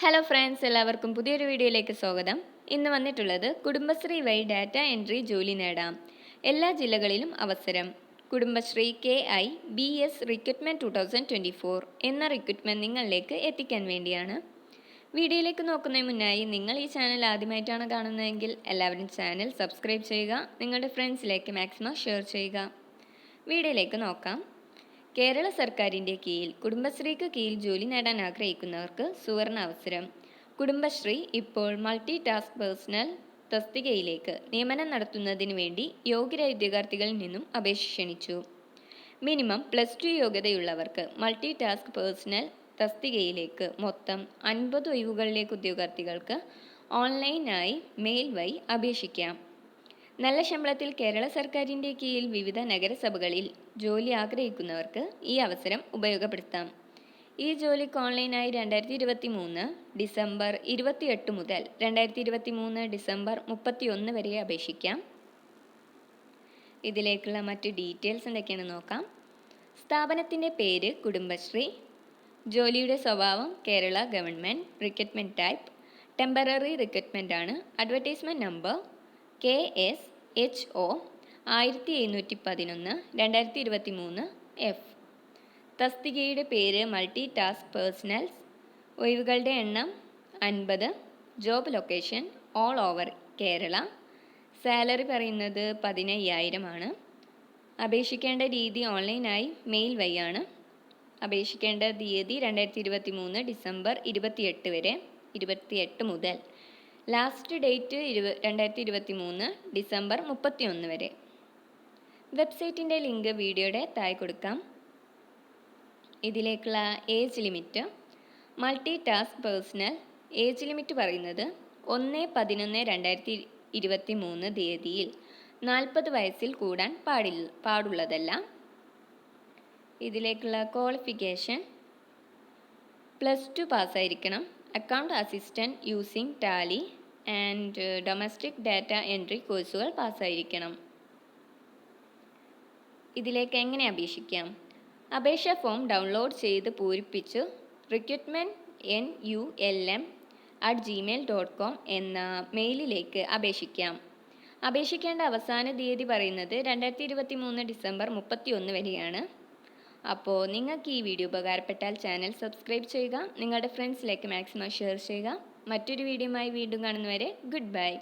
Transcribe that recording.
Hello friends എല്ലാവർക്കും പുതിയൊരു വീഡിയോയിലേക്ക് സ്വാഗതം. ഇന്ന് വന്നിട്ടുള്ളത് കുടുംബശ്രീ വഴി ഡാറ്റ എൻട്രി ജോലി നേടാം. എല്ലാ ജില്ലകളിലും അവസരം. Kudumbashree K I B S recruitment two thousand twenty four എന്ന റിക്രൂട്ട്മെന്റ് നിങ്ങളിലേക്ക് എത്തിക്കാൻ വേണ്ടിയാണ്. വീഡിയോയിലേക്ക് നോക്കുന്നതിന് മുന്നായി നിങ്ങൾ ഈ ചാനൽ ആദ്യമായിട്ടാണ് കാണുന്നതെങ്കിൽ എല്ലാവരും ചാനൽ സബ്സ്ക്രൈബ് ചെയ്യുക നിങ്ങളുടെ ഫ്രണ്ട്സിലേക്ക് മാക്സിമം ഷെയർ ചെയ്യുക. വീഡിയോയിലേക്ക് നോക്കാം. കേരള സർക്കാരിന്റെ കീഴിൽ കുടുംബശ്രീക്ക് കീഴിൽ ജോലി നേടാൻ ആഗ്രഹിക്കുന്നവർക്ക് സുവർണ അവസരം. കുടുംബശ്രീ ഇപ്പോൾ മൾട്ടി ടാസ്ക് പേഴ്സണൽ തസ്തികയിലേക്ക് നിയമനം നടത്തുന്നതിന് വേണ്ടി യോഗ്യരായ ഉദ്യോഗാർത്ഥികളിൽ നിന്നും അപേക്ഷ ക്ഷണിച്ചു. മിനിമം പ്ലസ് ടു യോഗ്യതയുള്ളവർക്ക് മൾട്ടി ടാസ്ക് പേഴ്സണൽ തസ്തികയിലേക്ക് മൊത്തം അൻപത് ഒഴിവുകളിലേക്ക് ഉദ്യോഗാർത്ഥികൾക്ക് ഓൺലൈനായി മെയിൽ വഴി അപേക്ഷിക്കാം. നല്ല ശമ്പളത്തിൽ കേരള സർക്കാരിന്റെ കീഴിൽ വിവിധ നഗരസഭകളിൽ ജോലി ആഗ്രഹിക്കുന്നവർക്ക് ഈ അവസരം ഉപയോഗപ്പെടുത്താം. ഈ ജോലിക്ക് ഓൺലൈനായി രണ്ടായിരത്തി ഇരുപത്തി മൂന്ന് ഡിസംബർ ഇരുപത്തിയെട്ട് മുതൽ രണ്ടായിരത്തി ഇരുപത്തി മൂന്ന് ഡിസംബർ മുപ്പത്തി ഒന്ന് വരെ അപേക്ഷിക്കാം. ഇതിലേക്കുള്ള മറ്റ് ഡീറ്റെയിൽസ് എന്തൊക്കെയാണ് നോക്കാം. സ്ഥാപനത്തിന്റെ പേര് കുടുംബശ്രീ ജോലിയുടെ സ്വഭാവം Kerala government recruitment type temporary recruitment ആണ് advertisement number K S H O ആയിരത്തി എഴുന്നൂറ്റി പതിനൊന്ന് രണ്ടായിരത്തി ഇരുപത്തി മൂന്ന് എഫ്. തസ്തികയുടെ പേര് മൾട്ടി ടാസ്ക് പേഴ്സണൽസ്. ഒഴിവുകളുടെ എണ്ണം അൻപത്. Job location all over Kerala. Salary പറയുന്നത് പതിനയ്യായിരമാണ് അപേക്ഷിക്കേണ്ട രീതി ഓൺലൈനായി മെയിൽ വഴിയാണ്. അപേക്ഷിക്കേണ്ട തീയതി രണ്ടായിരത്തി ഇരുപത്തി മൂന്ന് ഡിസംബർ ഇരുപത്തിയെട്ട് വരെ ഇരുപത്തിയെട്ട് മുതൽ ലാസ്റ്റ് ഡേറ്റ് ഇരുപ രണ്ടായിരത്തി ഇരുപത്തി മൂന്ന് ഡിസംബർ മുപ്പത്തി ഒന്ന് വരെ വെബ്സൈറ്റിന്റെ ലിങ്ക് വീഡിയോയുടെ താഴെ കൊടുക്കാം. ഇതിലേക്കുള്ള age limit multi task personnel age limit പറയുന്നത് ഒന്ന് പതിനൊന്ന് രണ്ടായിരത്തി ഇരുപത്തി മൂന്ന് തീയതിയിൽ നാൽപ്പത് വയസ്സിൽ കൂടാൻ പാടില്ല പാടുള്ളതല്ല. ഇതിലേക്കുള്ള qualification plus two പാസ്സായിരിക്കണം account assistant using Tally and domestic data entry കോഴ്സുകൾ പാസ്സായിരിക്കണം. ഇതിലേക്ക് എങ്ങനെ അപേക്ഷിക്കാം? അപേക്ഷ ഫോം ഡൗൺലോഡ് ചെയ്ത് പൂരിപ്പിച്ച് recruitment N U L M at Gmail dot com എന്ന മെയിലിലേക്ക് അപേക്ഷിക്കാം. അപേക്ഷിക്കേണ്ട അവസാന തീയതി പറയുന്നത് രണ്ടായിരത്തി ഇരുപത്തി മൂന്ന് ഡിസംബർ മുപ്പത്തി ഒന്ന് വരെയാണ്. അപ്പോൾ നിങ്ങൾക്ക് ഈ വീഡിയോ ഉപകാരപ്പെട്ടാൽ ചാനൽ സബ്സ്ക്രൈബ് ചെയ്യുക നിങ്ങളുടെ ഫ്രണ്ട്സിലേക്ക് മാക്സിമം ഷെയർ ചെയ്യുക. മറ്റൊരു വീഡിയോയുമായി വീണ്ടും കാണുന്നവരെ ഗുഡ് ബൈ.